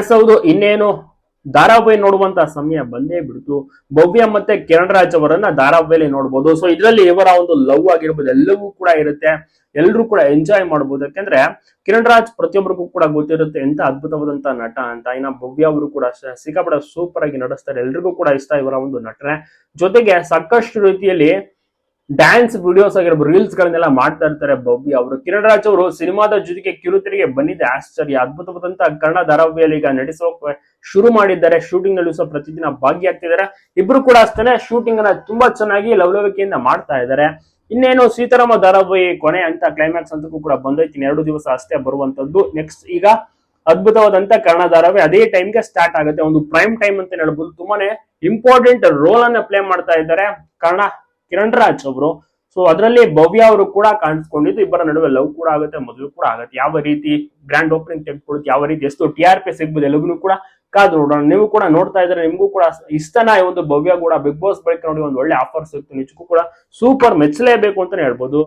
S ಹೌದು ಇನ್ನೇನು? ಧಾರಾವಾಹಿ ನೋಡುವಂತ ಸಮಯ ಬಂದೇ ಬಿಡ್ತು. ಭವ್ಯ ಮತ್ತೆ ಕಿರಣ್ ರಾಜ್ ಅವರನ್ನ ಧಾರಾವಾಹಿಯಲ್ಲಿ ನೋಡ್ಬೋದು. ಸೊ ಇದರಲ್ಲಿ ಇವರ ಒಂದು ಲವ್ ಆಗಿರ್ಬೋದು, ಎಲ್ಲವೂ ಕೂಡ ಇರುತ್ತೆ. ಎಲ್ಲರೂ ಕೂಡ ಎಂಜಾಯ್ ಮಾಡ್ಬೋದು. ಯಾಕಂದ್ರೆ ಕಿರಣ್ ರಾಜ್ ಪ್ರತಿಯೊಬ್ಬರಿಗೂ ಕೂಡ ಗೊತ್ತಿರುತ್ತೆ ಎಂತ ಅದ್ಭುತವಾದಂತ ನಟ ಅಂತ. ಇನ್ನ ಭವ್ಯ ಅವರು ಕೂಡ ಸಿಕ್ಕಾಪಟ್ಟೆ ಸೂಪರ್ ಆಗಿ ನಡೆಸ್ತಾರೆ ಎಲ್ರಿಗೂ ಕೂಡ ಇಷ್ಟ ಇವರ ಒಂದು ನಟನೆ. ಜೊತೆಗೆ ಸಾಕಷ್ಟು ರೀತಿಯಲ್ಲಿ ಡ್ಯಾನ್ಸ್ ವಿಡಿಯೋಸ್ ಆಗಿರ್ಬೋದು ರೀಲ್ಸ್ ಗಳನ್ನೆಲ್ಲ ಮಾಡ್ತಾ ಇರ್ತಾರೆ ಬಬ್ಬಿ ಅವರು. ಕಿರಣ್ ರಾಜ್ ಅವರು ಸಿನಿಮಾದ ಜೊತೆಗೆ ಕಿರುತೆರೆಗೆ ಬಂದಿದೆ. ಆಶ್ಚರ್ಯ. ಅದ್ಭುತವಾದಂತಹ ಕನ್ನಡ ಧಾರಾವಾಹಿಯಲ್ಲಿ ಈಗ ನಡೆಸೋಕೆ ಶುರು ಮಾಡಿದ್ದಾರೆ. ಶೂಟಿಂಗ್ನಲ್ಲಿ ಸಹ ಪ್ರತಿದಿನ ಭಾಗಿಯಾಗ್ತಿದ್ದಾರೆ. ಇಬ್ರು ಕೂಡ ಅಷ್ಟೇ ಶೂಟಿಂಗ್ ಅನ್ನ ತುಂಬಾ ಚೆನ್ನಾಗಿ ಲವಲವಿಕೆಯಿಂದ ಮಾಡ್ತಾ ಇದ್ದಾರೆ. ಇನ್ನೇನು ಸೀತಾರಾಮ ಧಾರಾವಾಹಿ ಕೊನೆ ಅಂತ ಕ್ಲೈಮ್ಯಾಕ್ಸ್ ಅಂತಕ್ಕೂ ಕೂಡ ಬಂದೈತಿ. ಎರಡು ದಿವಸ ಅಷ್ಟೇ ಬರುವಂತದ್ದು. ನೆಕ್ಸ್ಟ್ ಈಗ ಅದ್ಭುತವಾದಂತ ಕನ್ನಡ ಧಾರಾವಾಹಿ ಅದೇ ಟೈಮ್ಗೆ ಸ್ಟಾರ್ಟ್ ಆಗುತ್ತೆ. ಒಂದು ಪ್ರೈಮ್ ಟೈಮ್ ಅಂತ ಹೇಳ್ಬೋದು. ತುಂಬಾನೇ ಇಂಪಾರ್ಟೆಂಟ್ ರೋಲ್ ಅನ್ನ ಪ್ಲೇ ಮಾಡ್ತಾ ಇದ್ದಾರೆ. ಕನ್ನಡ ಕಿರಣ್ ರಾಜ್ ಅವರು. ಸೊ ಅದರಲ್ಲಿ ಭವ್ಯ ಅವರು ಕೂಡ ಕಾಣಿಸ್ಕೊಂಡಿದ್ದು ಇಬ್ಬರ ನಡುವೆ ಲವ್ ಕೂಡ ಆಗುತ್ತೆ, ಮದುವೆ ಕೂಡ ಆಗುತ್ತೆ. ಯಾವ ರೀತಿ ಗ್ರ್ಯಾಂಡ್ ಓಪನಿಂಗ್ ತೆಗೆದುಕೊಳ್ಳುತ್ತೆ ಯಾವ ರೀತಿ ಎಷ್ಟು ಟಿ ಆರ್ ಪಿ ಸಿಗ್ಬೋದು ಎಲ್ಲಗೂ ಕೂಡ ಕಾದು ನೋಡೋಣ. ನೀವು ಕೂಡ ನೋಡ್ತಾ ಇದ್ರೆ ನಿಮಗೂ ಕೂಡ ಇಷ್ಟನ ಈ ಒಂದು ಭವ್ಯ ಕೂಡ ಬಿಗ್ ಬಾಸ್ ಬಳಿಕ ನೋಡಿ ಒಂದು ಒಳ್ಳೆ ಆಫರ್ ಸಿಗುತ್ತೆ ನಿಜಕ್ಕೂ ಕೂಡ ಸೂಪರ್ ಮೆಚ್ಚಲೇಬೇಕು ಅಂತಾನೆ ಹೇಳ್ಬೋದು.